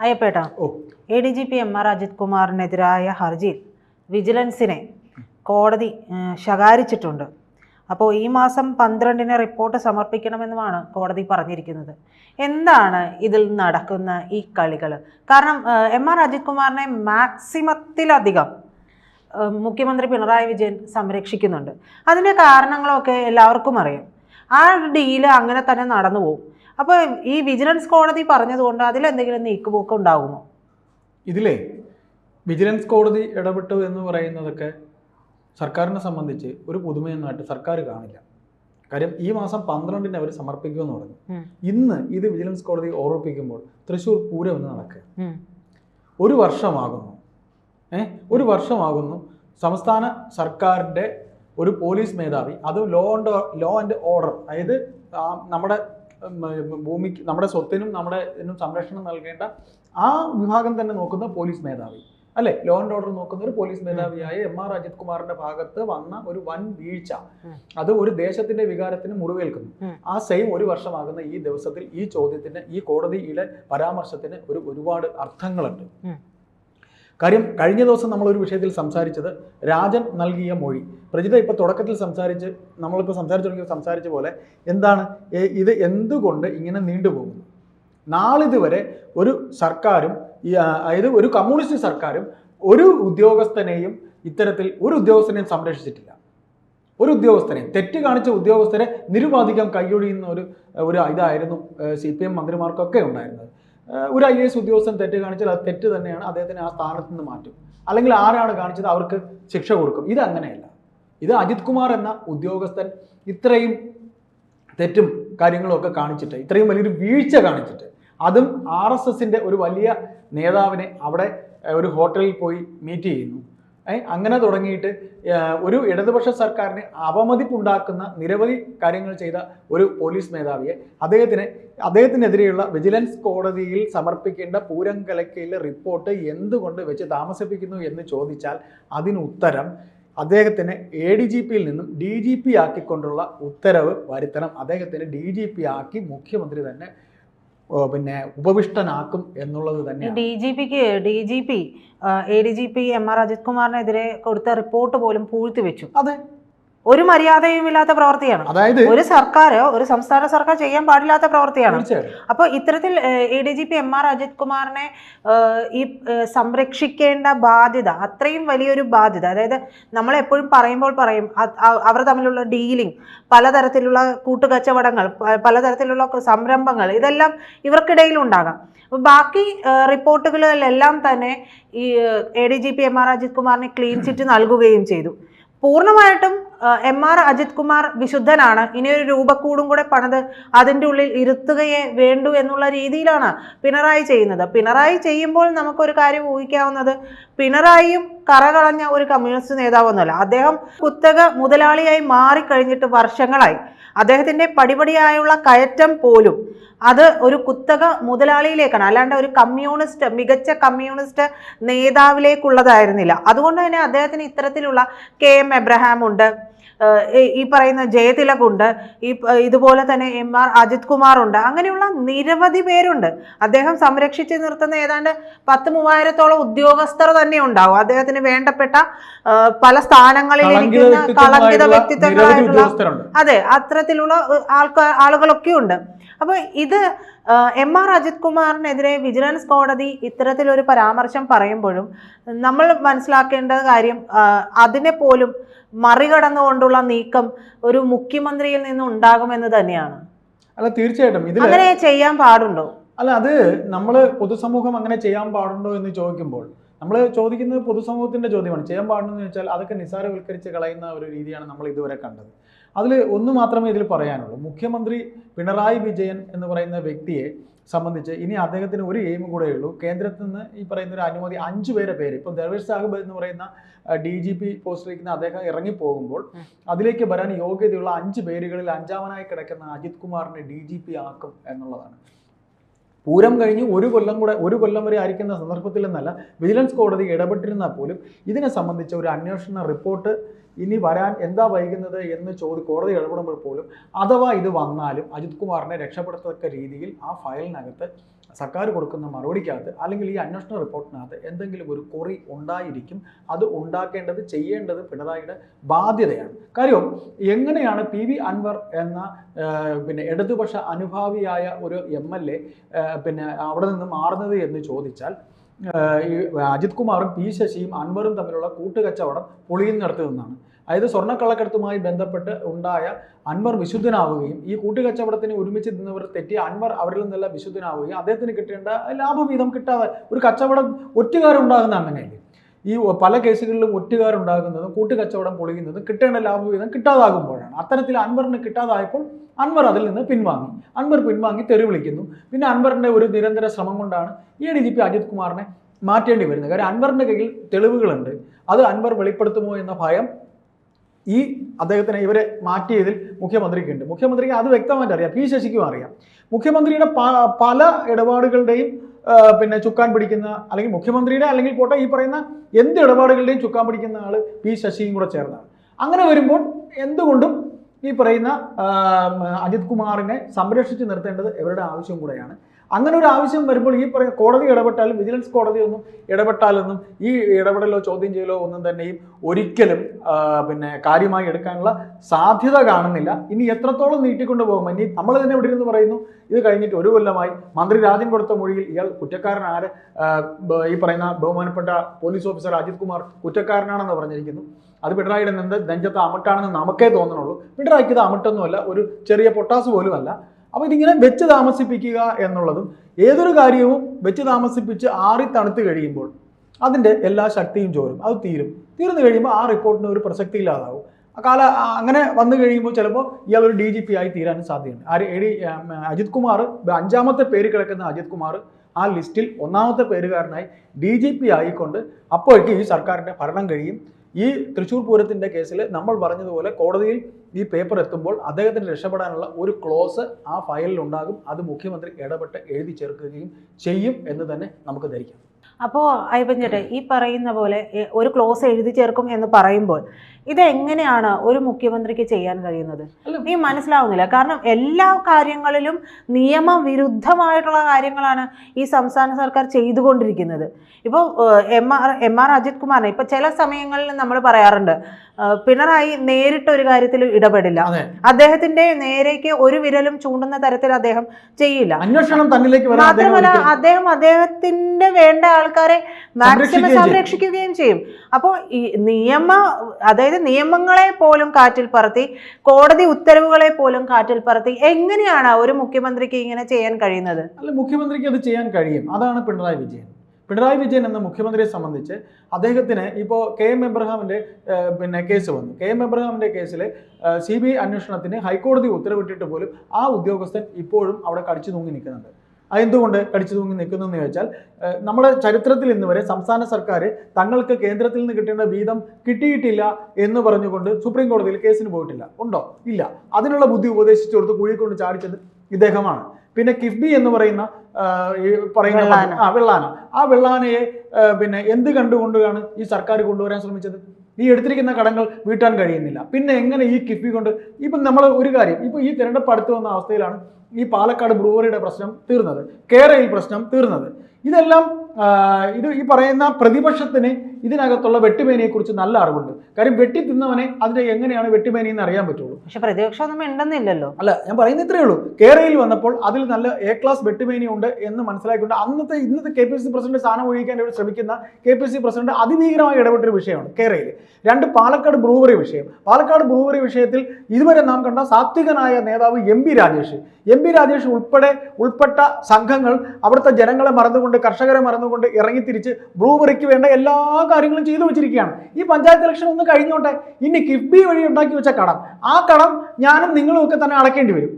അയ്യപ്പേട്ട A D G P M R Ajith കുമാറിനെതിരായ ഹർജിയിൽ വിജിലൻസിനെ കോടതി ശകാരിച്ചിട്ടുണ്ട്. അപ്പോൾ ഈ മാസം പന്ത്രണ്ടിന് റിപ്പോർട്ട് സമർപ്പിക്കണമെന്നുമാണ് കോടതി പറഞ്ഞിരിക്കുന്നത്. എന്താണ് ഇതിൽ നടക്കുന്ന ഈ കളികൾ കാരണം എം ആർ അജിത് കുമാറിനെ മാക്സിമത്തിലധികം മുഖ്യമന്ത്രി പിണറായി വിജയൻ സംരക്ഷിക്കുന്നുണ്ട്. അതിന്റെ കാരണങ്ങളൊക്കെ എല്ലാവർക്കും അറിയാം. ആ ഡീൽ അങ്ങനെ തന്നെ നടന്നു പോകും അപ്പോൾ ഈ വിജിലൻസ് കോടതി പറഞ്ഞതുകൊണ്ട് അതിലെന്തെങ്കിലും നീക്കുപോക്ക് ഉണ്ടാകുമോ? ഇതിലേ വിജിലൻസ് കോടതി ഇടപെട്ടു എന്ന് പറയുന്നതൊക്കെ സർക്കാരിനെ സംബന്ധിച്ച് ഒരു പുതുമയെന്നായിട്ട് സർക്കാർ കാണില്ല. കാര്യം ഈ മാസം പന്ത്രണ്ടിന് അവർ സമർപ്പിക്കുമെന്ന് പറഞ്ഞു. ഇന്ന് ഇത് വിജിലൻസ് കോടതി ഓർമ്മിപ്പിക്കുമ്പോൾ തൃശ്ശൂർ പൂരം എന്ന് നടക്കുക. ഒരു വർഷമാകുന്നു. ഏ ഒരു വർഷമാകുന്നു സംസ്ഥാന സർക്കാരിന്റെ ഒരു പോലീസ് മേധാവി അത് law and law and order അതായത് നമ്മുടെ ഭൂമിക്ക് നമ്മുടെ സ്വത്തിനും നമ്മുടെ ഇതിനും സംരക്ഷണം നൽകേണ്ട ആ വിഭാഗം തന്നെ നോക്കുന്ന പോലീസ് മേധാവി. അല്ലെ? ലോ ആൻഡ് ഓർഡർ നോക്കുന്ന ഒരു പോലീസ് മേധാവിയായ എം ആർ അജിത് കുമാറിന്റെ ഭാഗത്ത് വന്ന ഒരു വൻ വീഴ്ച. അത് ഒരു ദേശത്തിന്റെ വികാരത്തിന് മുറിവേൽക്കുന്നു. ആ സെയിം ഒരു വർഷമാകുന്ന ഈ ദിവസത്തിൽ ഈ ചോദ്യത്തിന് ഈ കോടതിയിലെ പരാമർശത്തിന് ഒരു ഒരുപാട് അർത്ഥങ്ങളുണ്ട്. കാര്യം കഴിഞ്ഞ ദിവസം നമ്മൾ ഒരു വിഷയത്തിൽ സംസാരിച്ചത് രാജൻ നൽകിയ മൊഴി. പ്രജിത ഇപ്പൊ തുടക്കത്തിൽ സംസാരിച്ച് നമ്മളിപ്പോൾ സംസാരിച്ചു തുടങ്ങിയ സംസാരിച്ച പോലെ എന്താണ് ഇത് എന്തുകൊണ്ട് ഇങ്ങനെ നീണ്ടുപോകുന്നു നാളിതുവരെ ഒരു സർക്കാരും അതായത് ഒരു കമ്മ്യൂണിസ്റ്റ് സർക്കാരും ഒരു ഉദ്യോഗസ്ഥനെയും ഇത്തരത്തിൽ ഒരു ഉദ്യോഗസ്ഥനെയും സംരക്ഷിച്ചിട്ടില്ല. ഒരു ഉദ്യോഗസ്ഥനെ തെറ്റ് കാണിച്ച ഉദ്യോഗസ്ഥരെ നിരുപാധികം കൈയൊഴിയുന്ന ഒരു ഒരു ഇതായിരുന്നു സി പി എം മന്ത്രിമാർക്കൊക്കെ ഉണ്ടായിരുന്നത്. ഒരു ഐ എസ് ഉദ്യോഗസ്ഥൻ തെറ്റ് കാണിച്ചാൽ അത് തെറ്റ് തന്നെയാണ് അദ്ദേഹത്തിന് ആ സ്ഥാനത്ത് നിന്ന് മാറ്റും. അല്ലെങ്കിൽ ആരാണ് കാണിച്ചത്? അവർക്ക് ശിക്ഷ കൊടുക്കും. ഇത് അങ്ങനെയല്ല. ഇത് അജിത് കുമാർ എന്ന ഉദ്യോഗസ്ഥൻ ഇത്രയും തെറ്റും കാര്യങ്ങളും ഒക്കെ കാണിച്ചിട്ട് ഇത്രയും വലിയൊരു വീഴ്ച കാണിച്ചിട്ട് അതും ആർ എസ് എസിന്റെ ഒരു വലിയ നേതാവിനെ അവിടെ ഒരു ഹോട്ടലിൽ പോയി മീറ്റ് ചെയ്യുന്നു. അങ്ങനെ തുടങ്ങിയിട്ട് ഒരു ഇടതുപക്ഷ സർക്കാരിന് അവമതിപ്പുണ്ടാക്കുന്ന നിരവധി കാര്യങ്ങൾ ചെയ്ത ഒരു പോലീസ് മേധാവിയെ അദ്ദേഹത്തിന് അദ്ദേഹത്തിനെതിരെയുള്ള വിജിലൻസ് കോടതിയിൽ സമർപ്പിക്കേണ്ട പൂരം കലക്കയിലെ റിപ്പോർട്ട് എന്തുകൊണ്ട് വെച്ച് താമസിപ്പിക്കുന്നു എന്ന് ചോദിച്ചാൽ അതിന് ഉത്തരം അദ്ദേഹത്തിന് എ ഡി ജി പിയിൽ നിന്നും ഡി ജി പി ആക്കിക്കൊണ്ടുള്ള ഉത്തരവ് വരുത്തണം. അദ്ദേഹത്തിന് ഡി ജി പി ആക്കി മുഖ്യമന്ത്രി തന്നെ പിന്നെ ഉപവിഷ്ടനാക്കും എന്നുള്ളത് തന്നെ D G pick D G P A D G P M R Ajith കുമാറിനെതിരെ കൊടുത്ത റിപ്പോർട്ട് പോലും പൂഴ്ത്തി വെച്ചു. അതെ. ഒരു മര്യാദയും ഇല്ലാത്ത പ്രവൃത്തിയാണ് അതായത് ഒരു സർക്കാരോ ഒരു സംസ്ഥാന സർക്കാർ ചെയ്യാൻ പാടില്ലാത്ത പ്രവൃത്തിയാണ് അപ്പൊ അപ്പോൾ ഇത്തരത്തിൽ A D G P M R Ajith കുമാറിനെ ഈ സംരക്ഷിക്കേണ്ട ബാധ്യത അത്രയും വലിയൊരു ബാധ്യത അതായത് നമ്മൾ എപ്പോഴും പറയുമ്പോൾ പറയും അവർ തമ്മിലുള്ള ഡീലിംഗ് പലതരത്തിലുള്ള കൂട്ടുകച്ചവടങ്ങൾ പലതരത്തിലുള്ള സംരംഭങ്ങൾ ഇതെല്ലാം ഇവർക്കിടയിൽ ഉണ്ടാകാം. ബാക്കി റിപ്പോർട്ടുകളിലെല്ലാം തന്നെ ഈ A D G P M R Ajith കുമാറിന് ക്ലീൻ ചിറ്റ് നൽകുകയും ചെയ്തു. പൂർണമായിട്ടും എം ആർ അജിത് കുമാർ വിശുദ്ധനാണ്. ഇനിയൊരു രൂപക്കൂടും കൂടെ പണിത് അതിന്റെ ഉള്ളിൽ ഇരുത്തുകയെ വേണ്ടു എന്നുള്ള രീതിയിലാണ് പിണറായി ചെയ്യുന്നത്. പിണറായി ചെയ്യുമ്പോൾ നമുക്കൊരു കാര്യം ഊഹിക്കാവുന്നത് പിണറായിയും കറകളഞ്ഞ ഒരു കമ്മ്യൂണിസ്റ്റ് നേതാവൊന്നുമല്ല. അദ്ദേഹം കുത്തക മുതലാളിയായി മാറിക്കഴിഞ്ഞിട്ട് വർഷങ്ങളായി. അദ്ദേഹത്തിന്റെ പടിപടിയായുള്ള കയറ്റം പോലും അത് ഒരു കുത്തക മുതലാളിയിലേക്കാണ്. അല്ലാണ്ട് ഒരു കമ്മ്യൂണിസ്റ്റ് മികച്ച കമ്മ്യൂണിസ്റ്റ് നേതാവിലേക്കുള്ളതായിരുന്നില്ല. അതുകൊണ്ട് തന്നെ അദ്ദേഹത്തിന് ഇത്തരത്തിലുള്ള കെ എം എബ്രഹാം ഉണ്ട് ഈ- പറയുന്ന ജയതിലകുണ്ട് ഈ ഇതുപോലെ തന്നെ എം ആർ അജിത് കുമാർ ഉണ്ട് അങ്ങനെയുള്ള നിരവധി പേരുണ്ട്. അദ്ദേഹം സംരക്ഷിച്ച് നിർത്തുന്ന ഏതാണ്ട് പത്ത് മൂവായിരത്തോളം ഉദ്യോഗസ്ഥർ തന്നെ ഉണ്ടാവും അദ്ദേഹത്തിന് വേണ്ടപ്പെട്ട പല സ്ഥാനങ്ങളിൽ ഇരിക്കുന്ന കളങ്കിത വ്യക്തിത്വങ്ങളായിട്ടുള്ള അതെ അത്തരത്തിലുള്ള ആൾക്കാർ ആളുകളൊക്കെ ഉണ്ട് അപ്പൊ ഇത് എം ആർ അജിത് കുമാറിനെതിരെ വിജിലൻസ് കോടതി ഇത്തരത്തിലൊരു പരാമർശം പറയുമ്പോഴും നമ്മൾ മനസ്സിലാക്കേണ്ട കാര്യം അതിനെ പോലും മറികടന്നുകൊണ്ടുള്ള നീക്കം ഒരു മുഖ്യമന്ത്രിയിൽ നിന്ന് ഉണ്ടാകുമെന്ന് തന്നെയാണ്. അല്ല തീർച്ചയായിട്ടും. അങ്ങനെ ചെയ്യാൻ പാടുണ്ടോ? അല്ല അത് നമ്മൾ പൊതുസമൂഹം അങ്ങനെ ചെയ്യാൻ പാടുണ്ടോ എന്ന് ചോദിക്കുമ്പോൾ നമ്മൾ ചോദിക്കുന്നത് പൊതുസമൂഹത്തിന്റെ ചോദ്യമാണ്. ചെയ്യാൻ പാടുണ്ടോ എന്ന് വെച്ചാൽ അതൊക്കെ നിസാരവൽക്കരിച്ച് കളയുന്ന ഒരു രീതിയാണ് നമ്മൾ ഇതുവരെ കണ്ടത്. അതിൽ ഒന്ന് മാത്രമേ ഇതിൽ പറയാനുള്ളൂ. മുഖ്യമന്ത്രി പിണറായി വിജയൻ എന്ന് പറയുന്ന വ്യക്തിയെ സംബന്ധിച്ച് ഇനി അദ്ദേഹത്തിന് ഒരു എയിം കൂടെ ഉള്ളൂ. കേന്ദ്രത്തിൽ നിന്ന് ഈ പറയുന്ന ഒരു അനുമതി അഞ്ചു പേരെ പേര്. ഇപ്പം ദർവേഷ് സാഹിബ് എന്ന് പറയുന്ന ഡി ജി പി പോസ്റ്റിലേക്ക് അദ്ദേഹം ഇറങ്ങിപ്പോകുമ്പോൾ. അതിലേക്ക് വരാൻ യോഗ്യതയുള്ള അഞ്ച് പേരുകളിൽ അഞ്ചാമനായി കിടക്കുന്ന അജിത് കുമാറിനെ ഡി ജി പി ആക്കും എന്നുള്ളതാണ്. പൂരം കഴിഞ്ഞ് ഒരു കൊല്ലം കൂടെ ഒരു കൊല്ലം വരെ ആയിരിക്കുന്ന സന്ദർഭത്തിൽ എന്നല്ല വിജിലൻസ് കോടതി ഇടപെട്ടിരുന്നാൽ പോലും ഇതിനെ സംബന്ധിച്ച ഒരു അന്വേഷണ റിപ്പോർട്ട് ഇനി വരാൻ എന്താ വൈകുന്നത് എന്ന് ചോദി കോടതി ഇടപെടുമ്പോൾ പോലും അഥവാ ഇത് വന്നാലും അജിത് കുമാറിനെ രക്ഷപ്പെടുത്തക്ക രീതിയിൽ ആ ഫയലിനകത്ത് സർക്കാർ കൊടുക്കുന്ന മറുപടിക്കകത്ത് അല്ലെങ്കിൽ ഈ അന്വേഷണ റിപ്പോർട്ടിനകത്ത് എന്തെങ്കിലും ഒരു കുറി ഉണ്ടായിരിക്കും. അത് ഉണ്ടാക്കേണ്ടത് ചെയ്യേണ്ടത് പിണറായിയുടെ ബാധ്യതയാണ്. കാര്യം എങ്ങനെയാണ് പി വി അൻവർ എന്ന പിന്നെ ഇടതുപക്ഷ അനുഭാവിയായ ഒരു എം എൽ എ പിന്നെ അവിടെ നിന്ന് മാറുന്നത് എന്ന് ചോദിച്ചാൽ ഈ അജിത് കുമാറും പി ശശിയും അൻവറും തമ്മിലുള്ള കൂട്ടുകച്ചവടം പൊളിയുന്നിടത്ത് നിന്നാണ്. അതായത് സ്വർണക്കള്ളക്കടത്തുമായി ബന്ധപ്പെട്ട് ഉണ്ടായ അൻവർ വിശുദ്ധനാവുകയും ഈ കൂട്ടുകച്ചവടത്തിന് ഒരുമിച്ച് നിന്നവർ തെറ്റി അൻവർ അവരിൽ നിന്നെല്ലാം വിശുദ്ധനാവുകയും അദ്ദേഹത്തിന് കിട്ടേണ്ട ലാഭവീതം കിട്ടാതെ ഒരു കച്ചവടം ഒറ്റുകാരുണ്ടാകുന്ന അങ്ങനെയല്ലേ? ഈ പല കേസുകളിലും ഒറ്റുകാരുണ്ടാകുന്നതും കൂട്ടുകച്ചവടം പൊളിയുന്നതും കിട്ടേണ്ട ലാഭവീതം കിട്ടാതാകുമ്പോഴാണ്. അത്തരത്തിൽ അൻവറിന് കിട്ടാതായപ്പോൾ അൻവർ അതിൽ നിന്ന് പിൻവാങ്ങി. അൻവർ പിൻവാങ്ങി തെറി വിളിക്കുന്നു. പിന്നെ അൻവറിന്റെ ഒരു നിരന്തര ശ്രമം കൊണ്ടാണ് ഈ ഡി ജി പി അജിത് കുമാറിനെ മാറ്റേണ്ടി വരുന്നത്. കാര്യം അൻവറിന്റെ കയ്യിൽ തെളിവുകളുണ്ട്. അത് അൻവർ വെളിപ്പെടുത്തുമോ എന്ന ഭയം ഈ അദ്ദേഹത്തിനെ ഇവരെ മാറ്റിയതിൽ മുഖ്യമന്ത്രിക്കുണ്ട്. മുഖ്യമന്ത്രിക്ക് അത് വ്യക്തമായിട്ട് അറിയാം. പി ശശിക്കും അറിയാം. മുഖ്യമന്ത്രിയുടെ പല ഇടപാടുകളുടെയും പിന്നെ ചുക്കാൻ പിടിക്കുന്ന അല്ലെങ്കിൽ മുഖ്യമന്ത്രിയുടെ അല്ലെങ്കിൽ പോട്ടെ ഈ പറയുന്ന എന്ത് ഇടപാടുകളുടെയും ചുക്കാൻ പിടിക്കുന്ന ആൾ പി ശശിയും കൂടെ ചേർന്നാണ്. അങ്ങനെ വരുമ്പോൾ എന്തുകൊണ്ടും ഈ പറയുന്ന അജിത് കുമാറിനെ സംരക്ഷിച്ച് നിർത്തേണ്ടത് ഇവരുടെ ആവശ്യം കൂടെയാണ്. അങ്ങനെ ഒരു ആവശ്യം വരുമ്പോൾ ഈ പറയുന്ന കോടതി ഇടപെട്ടാലും വിജിലൻസ് കോടതി ഒന്നും ഇടപെട്ടാലൊന്നും ഈ ഇടപെടലോ ചോദ്യം ചെയ്യലോ ഒന്നും തന്നെയും ഒരിക്കലും പിന്നെ കാര്യമായി എടുക്കാനുള്ള സാധ്യത കാണുന്നില്ല. ഇനി എത്രത്തോളം നീട്ടിക്കൊണ്ടു പോകും? ഇനി നമ്മൾ തന്നെ ഇവിടെ ഇരുന്ന് പറയുന്നു ഇത് കഴിഞ്ഞിട്ട് ഒരു കൊല്ലമായി മന്ത്രി രാജൻ കൊടുത്ത മൊഴിയിൽ ഇയാൾ കുറ്റക്കാരൻ ആര്? ഈ പറയുന്ന ബഹുമാനപ്പെട്ട പോലീസ് ഓഫീസർ അജിത് കുമാർ കുറ്റക്കാരനാണെന്ന് പറഞ്ഞിരിക്കുന്നു. അത് പിണറായിയുടെ നെഞ്ചത്ത് അമട്ടാണെന്ന് നമുക്കേ തോന്നണുള്ളൂ. പിണറായിക്ക് ഇത് അമട്ടൊന്നുമല്ല ഒരു ചെറിയ പൊട്ടാസ് പോലുമല്ല. അപ്പോൾ ഇതിങ്ങനെ വെച്ച് താമസിപ്പിക്കുക എന്നുള്ളതും ഏതൊരു കാര്യവും വെച്ച് താമസിപ്പിച്ച് ആറി തണുത്ത് കഴിയുമ്പോൾ അതിന്റെ എല്ലാ ശക്തിയും ചോരും. അത് തീരും. തീർന്നു കഴിയുമ്പോൾ ആ റിപ്പോർട്ടിന് ഒരു പ്രസക്തി ഇല്ലാതാവും. കാല അങ്ങനെ വന്നു കഴിയുമ്പോൾ ചിലപ്പോൾ ഇയാൾ ഒരു ഡി ജി പി ആയി തീരാനും സാധ്യതയുണ്ട്. ആര് എ ഡി അജിത് കുമാർ അഞ്ചാമത്തെ പേര് കിടക്കുന്ന അജിത് കുമാർ ആ ലിസ്റ്റിൽ ഒന്നാമത്തെ പേരുകാരനായി ഡി ജി പി ആയിക്കൊണ്ട് അപ്പോഴേക്കും ഈ സർക്കാരിന്റെ ഭരണം കഴിയും. ഈ തൃശ്ശൂർ പൂരത്തിന്റെ കേസിൽ നമ്മൾ പറഞ്ഞതുപോലെ കോടതിയിൽ ഈ പേപ്പർ എത്തുമ്പോൾ അദ്ദേഹത്തിന് രക്ഷപ്പെടാനുള്ള ഒരു ക്ലോസ് ആ ഫയലിൽ ഉണ്ടാകും. അത് മുഖ്യമന്ത്രി ഇടപെട്ട് എഴുതി ചേർക്കുകയും ചെയ്യും എന്ന് തന്നെ നമുക്ക് ധരിക്കാം. അപ്പോൾ അയ്യപ്പൻ ഈ പറയുന്ന പോലെ ഒരു ക്ലോസ് എഴുതി ചേർക്കും എന്ന് പറയുമ്പോൾ ഇത് എങ്ങനെയാണ് ഒരു മുഖ്യമന്ത്രിക്ക് ചെയ്യാൻ കഴിയുന്നത്? നീ മനസ്സിലാവുന്നില്ല. കാരണം എല്ലാ കാര്യങ്ങളിലും നിയമവിരുദ്ധമായിട്ടുള്ള കാര്യങ്ങളാണ് ഈ സംസ്ഥാന സർക്കാർ ചെയ്തുകൊണ്ടിരിക്കുന്നത്. ഇപ്പോൾ M R M R Ajith കുമാറിനെ ഇപ്പോൾ ചില സമയങ്ങളിൽ നമ്മൾ പറയാറുണ്ട് പിണറായി നേരിട്ട് ഒരു കാര്യത്തിൽ ഇടപെടില്ല. അദ്ദേഹത്തിന്റെ നേരേക്ക് ഒരു വിരലും ചൂണ്ടുന്ന തരത്തിൽ അദ്ദേഹം ചെയ്യില്ല. അന്വേഷണം തന്നിലേക്ക് മാത്രമല്ല അദ്ദേഹം അദ്ദേഹത്തിന്റെ വേണ്ട ആൾക്കാരെ മാക്സിമം സംരക്ഷിക്കുകയും ചെയ്യും. സംരക്ഷിക്കുകയും ചെയ്യും. അപ്പോൾ ഈ നിയമ അതായത് നിയമങ്ങളെ പോലും കാറ്റിൽ പറത്തി കോടതി ഉത്തരവുകളെ പോലും കാറ്റിൽ പറത്തി എങ്ങനെയാണ് ഒരു മുഖ്യമന്ത്രിക്ക് ഇങ്ങനെ ചെയ്യാൻ കഴിയുന്നത്? അല്ല മുഖ്യമന്ത്രിക്ക് അത് ചെയ്യാൻ കഴിയും. അതാണ് പിണറായി വിജയൻ. പിണറായി വിജയൻ എന്ന മുഖ്യമന്ത്രിയെ സംബന്ധിച്ച് അദ്ദേഹത്തിന് ഇപ്പോൾ കെ എം എബ്രഹാമിന്റെ പിന്നെ കേസ് വന്നു. കെ എം എബ്രഹാമിന്റെ കേസിൽ സി ബി ഐ അന്വേഷണത്തിന് ഹൈക്കോടതി ഉത്തരവിട്ടിട്ട് പോലും ആ ഉദ്യോഗസ്ഥൻ ഇപ്പോഴും അവിടെ കടിച്ചു തൂങ്ങി നിൽക്കുന്നുണ്ട്. അതെന്തുകൊണ്ട് കടിച്ചു തൂങ്ങി നിൽക്കുന്നു എന്ന് ചോദിച്ചാൽ നമ്മുടെ ചരിത്രത്തിൽ ഇന്ന് വരെ സംസ്ഥാന സർക്കാർ തങ്ങൾക്ക് കേന്ദ്രത്തിൽ നിന്ന് കിട്ടേണ്ട വീതം കിട്ടിയിട്ടില്ല എന്ന് പറഞ്ഞുകൊണ്ട് സുപ്രീം കോടതിയിൽ കേസിന് പോയിട്ടില്ല. ഉണ്ടോ? ഇല്ല. അതിനുള്ള ബുദ്ധി ഉപദേശിച്ചു കൊടുത്ത് കുഴി കൊണ്ട് ചാടിച്ചത് ഇദ്ദേഹമാണ്. പിന്നെ കിഫ്ബി എന്ന് പറയുന്ന ഈ പറയുന്ന ആ വെള്ളാന. ആ വെള്ളാനയെ പിന്നെ എന്ത് കണ്ടുകൊണ്ടാണ് ഈ സർക്കാർ കൊണ്ടുവരാൻ ശ്രമിച്ചത്? ഈ എടുത്തിരിക്കുന്ന കടങ്ങൾ വീട്ടാൻ കഴിയുന്നില്ല. പിന്നെ എങ്ങനെ ഈ കിഫ്ബി കൊണ്ട് ഇപ്പം നമ്മൾ ഒരു കാര്യം ഇപ്പം ഈ തിരഞ്ഞെടുപ്പ് അടുത്ത് വന്ന അവസ്ഥയിലാണ് ഈ പാലക്കാട് ബ്രൂവറിയുടെ പ്രശ്നം തീർന്നത് കേരയിൽ പ്രശ്നം തീർന്നത്. ഇതെല്ലാം ഇത് ഈ പറയുന്ന പ്രതിപക്ഷത്തിന് ഇതിനകത്തുള്ള വെട്ടുമേനിയെക്കുറിച്ച് നല്ല അറിവുണ്ട്. കാര്യം വെട്ടി തിന്നവനെ അതിന്റെ എങ്ങനെയാണ് വെട്ടുമേനി എന്ന് അറിയാൻ പറ്റുള്ളൂ. പക്ഷെ പ്രതിപക്ഷം ഒന്നും മിണ്ടുന്നില്ലല്ലോ. അല്ല ഞാൻ പറയുന്ന ഇത്രയേ ഉള്ളൂ. കേരളയിൽ വന്നപ്പോൾ അതിൽ നല്ല എ ക്ലാസ് വെട്ടുമേനി ഉണ്ട് എന്ന് മനസ്സിലാക്കിക്കൊണ്ട് അന്നത്തെ ഇന്നത്തെ കെ പി സി പ്രസിഡന്റ് സ്ഥാനം ഒഴിക്കാൻ ശ്രമിക്കുന്ന കെ പി സി പ്രസിഡന്റ് അതിഭീകരമായി ഇടപെട്ടൊരു വിഷയമാണ് കേരളയിൽ. രണ്ട് പാലക്കാട് ബ്രൂവറി വിഷയം. പാലക്കാട് ബ്രൂവറി വിഷയത്തിൽ ഇതുവരെ നാം കണ്ട സാത്വികനായ നേതാവ് M P Rajesh. M P Rajesh ഉൾപ്പെടെ ഉൾപ്പെട്ട സംഘങ്ങൾ അവിടുത്തെ ജനങ്ങളെ മറന്നുകൊണ്ട് കർഷകരെ മറന്നുകൊണ്ട് ഇറങ്ങിത്തിരിച്ച് ബ്രൂവറിക്ക് വേണ്ട എല്ലാ കാര്യങ്ങളും ചെയ്തു വെച്ചിരിക്കുകയാണ്. ഈ പഞ്ചായത്ത് ഇലക്ഷൻ ഒന്ന് കഴിഞ്ഞോട്ടെ ഇനി കിഫ്ബി വഴി ഉണ്ടാക്കി വെച്ച കടം. ആ കടം ഞാനും നിങ്ങളും ഒക്കെ തന്നെ അടക്കേണ്ടി വരും.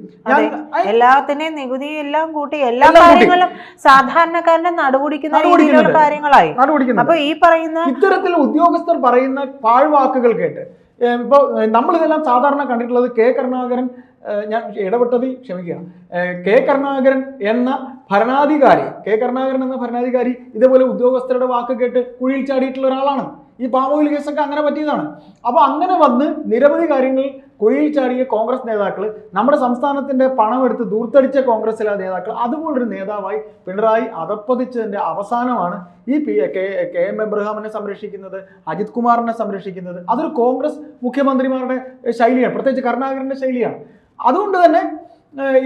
എല്ലാത്തിനെയും നികുതി എല്ലാം കൂട്ടി എല്ലാ കാര്യങ്ങളും സാധാരണക്കാരനെ നടുപിടിക്കുന്ന രീതിയിലുള്ള കാര്യങ്ങളായി. നടപടിക്കുന്നത് അപ്പൊ ഈ പറയുന്ന ഇത്തരത്തിൽ ഉദ്യോഗസ്ഥർ പറയുന്ന പാഴ്വാക്കുകൾ കേട്ട് ഏഹ് ഇപ്പൊ ഏഹ് നമ്മളിതെല്ലാം സാധാരണ കണ്ടിട്ടുള്ളത് കെ കരുണാകരൻ ഞാൻ ഇടപെട്ടതിൽ ക്ഷമിക്കുക. കെ കരുണാകരൻ എന്ന ഭരണാധികാരി കെ കരുണാകരൻ എന്ന ഭരണാധികാരി ഇതേപോലെ ഉദ്യോഗസ്ഥരുടെ വാക്ക് കേട്ട് കുഴിയിൽ ചാടിയിട്ടുള്ള ഒരാളാണ്. ഈ പാമോയിൽ കേസൊക്കെ അങ്ങനെ പറ്റിയതാണ്. അപ്പോൾ അങ്ങനെ വന്ന് നിരവധി കാര്യങ്ങൾ കുഴിയിൽ ചാടിയ കോൺഗ്രസ് നേതാക്കൾ നമ്മുടെ സംസ്ഥാനത്തിന്റെ പണമെടുത്ത് ദൂർത്തടിച്ച കോൺഗ്രസിലെ നേതാക്കൾ അതുപോലൊരു നേതാവായി പിണറായി അതപ്പതിച്ചതിന്റെ അവസാനമാണ് ഈ പി കെ കെ എം എബ്രഹാമിനെ സംരക്ഷിക്കുന്നത് അജിത് കുമാറിനെ സംരക്ഷിക്കുന്നത്. അതൊരു കോൺഗ്രസ് മുഖ്യമന്ത്രിമാരുടെ ശൈലിയാണ് പ്രത്യേകിച്ച് കരുണാകരന്റെ ശൈലിയാണ്. അതുകൊണ്ട് തന്നെ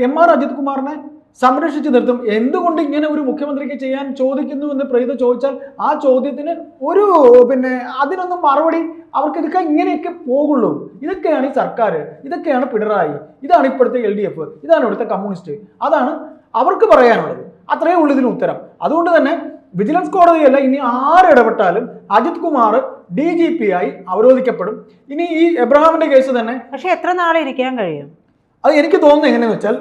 എം ആർ അജിത് കുമാറിനെ സംരക്ഷിച്ചു നിർത്തും. എന്തുകൊണ്ട് ഇങ്ങനെ ഒരു മുഖ്യമന്ത്രിക്ക് ചെയ്യാൻ ചോദിക്കുന്നു എന്ന് പ്രീത ചോദിച്ചാൽ ആ ചോദ്യത്തിന് ഒരു പിന്നെ അതിനൊന്നും മറുപടി അവർക്ക് ഇതൊക്കെ ഇങ്ങനെയൊക്കെ പോകുള്ളൂ. ഇതൊക്കെയാണ് ഈ സർക്കാർ ഇതൊക്കെയാണ് പിണറായി. ഇതാണ് ഇപ്പോഴത്തെ എൽ ഡി എഫ്. ഇതാണ് ഇവിടുത്തെ കമ്മ്യൂണിസ്റ്റ്. അതാണ് അവർക്ക് പറയാനുള്ളത്. അത്രയേ ഉള്ളൂ ഇതിന് ഉത്തരം. അതുകൊണ്ട് തന്നെ വിജിലൻസ് കോടതിയല്ല ഇനി ആരിടപെട്ടാലും Ajith Kumar D G P ആയി അവരോധിക്കപ്പെടും. ഇനി ഈ എബ്രഹാമിന്റെ കേസ് തന്നെ പക്ഷെ എത്ര നാളെ ഇരിക്കാൻ കഴിയും? അത് എനിക്ക് തോന്നുന്നത് എങ്ങനെയെന്ന് വെച്ചാൽ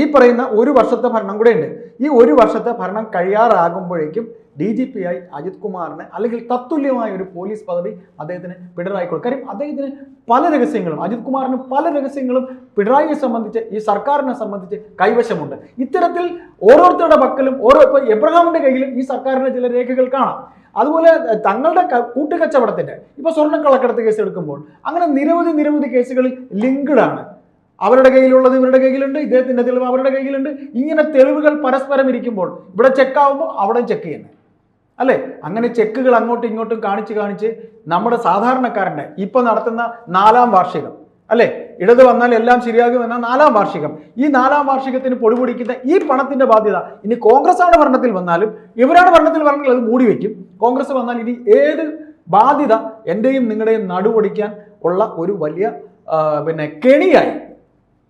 ഈ പറയുന്ന ഒരു വർഷത്തെ ഭരണം കൂടെ ഉണ്ട്. ഈ ഒരു വർഷത്തെ ഭരണം കഴിയാറാകുമ്പോഴേക്കും ഡി ജി പി ആയി അജിത് കുമാറിന് അല്ലെങ്കിൽ തത്തുല്യമായ ഒരു പോലീസ് പദവി അദ്ദേഹത്തിന് പിണറായി കൊടുക്കും. കാര്യം അദ്ദേഹത്തിന് പല രഹസ്യങ്ങളും അജിത് കുമാറിന് പല രഹസ്യങ്ങളും പിണറായിയെ സംബന്ധിച്ച് ഈ സർക്കാരിനെ സംബന്ധിച്ച് കൈവശമുണ്ട്. ഇത്തരത്തിൽ ഓരോരുത്തരുടെ പക്കലും ഓരോ ഇപ്പോൾ എബ്രഹാമിന്റെ കയ്യിലും ഈ സർക്കാരിന്റെ ചില രേഖകൾ കാണാം. അതുപോലെ തങ്ങളുടെ കൂട്ടുകച്ചവടത്തിന്റെ കൂട്ടുകച്ചവടത്തിന്റെ ഇപ്പൊ സ്വർണം കള്ളക്കടത്ത് കേസ് എടുക്കുമ്പോൾ അങ്ങനെ നിരവധി നിരവധി കേസുകളിൽ ലിങ്ക്ഡ് ആണ്. അവരുടെ കയ്യിലുള്ളത് ഇവരുടെ കയ്യിലുണ്ട് ഇദ്ദേഹത്തിന്റെ തെളിവ് അവരുടെ കയ്യിലുണ്ട്. ഇങ്ങനെ തെളിവുകൾ പരസ്പരം ഇരിക്കുമ്പോൾ ഇവിടെ ചെക്കാവുമ്പോൾ അവിടെ ചെക്ക് ചെയ്യുന്നത്. അല്ലേ? അങ്ങനെ ചെക്കുകൾ അങ്ങോട്ടും ഇങ്ങോട്ടും കാണിച്ച് കാണിച്ച് നമ്മുടെ സാധാരണക്കാരന്റെ ഇപ്പോൾ നടത്തുന്ന നാലാം വാർഷികം അല്ലേ? ഇടത് വന്നാൽ എല്ലാം ശരിയാകും എന്ന നാലാം വാർഷികം. ഈ നാലാം വാർഷികത്തിന് പൊടിപൊടിക്കുന്ന ഈ പണത്തിന്റെ ബാധ്യത ഇനി കോൺഗ്രസ് ആണ് ഭരണത്തിൽ വന്നാലും ഇവരാണ് ഭരണത്തിൽ വരണമെങ്കിൽ അത് മൂടി വയ്ക്കും കോൺഗ്രസ് വന്നാൽ ഇനി ഏത് ബാധ്യത എന്റെയും നിങ്ങളുടെയും നടുപൊടിക്കാൻ ഉള്ള ഒരു വലിയ പിന്നെ കെണിയായി.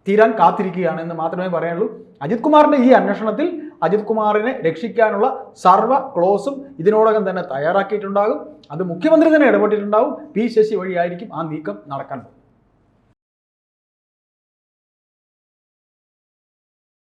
തീരാൻ കാത്തിരിക്കുകയാണ് എന്ന് മാത്രമേ പറയാനുള്ളൂ. അജിത് കുമാറിന്റെ ഈ അന്വേഷണത്തിൽ അജിത് കുമാറിനെ രക്ഷിക്കാനുള്ള സർവ ക്ലോസും ഇതിനോടകം തന്നെ തയ്യാറാക്കിയിട്ടുണ്ടാകും. അത് മുഖ്യമന്ത്രി തന്നെ ഇടപെട്ടിട്ടുണ്ടാവും പി ശശി വഴിയായിരിക്കും ആ നീക്കം നടക്കാൻ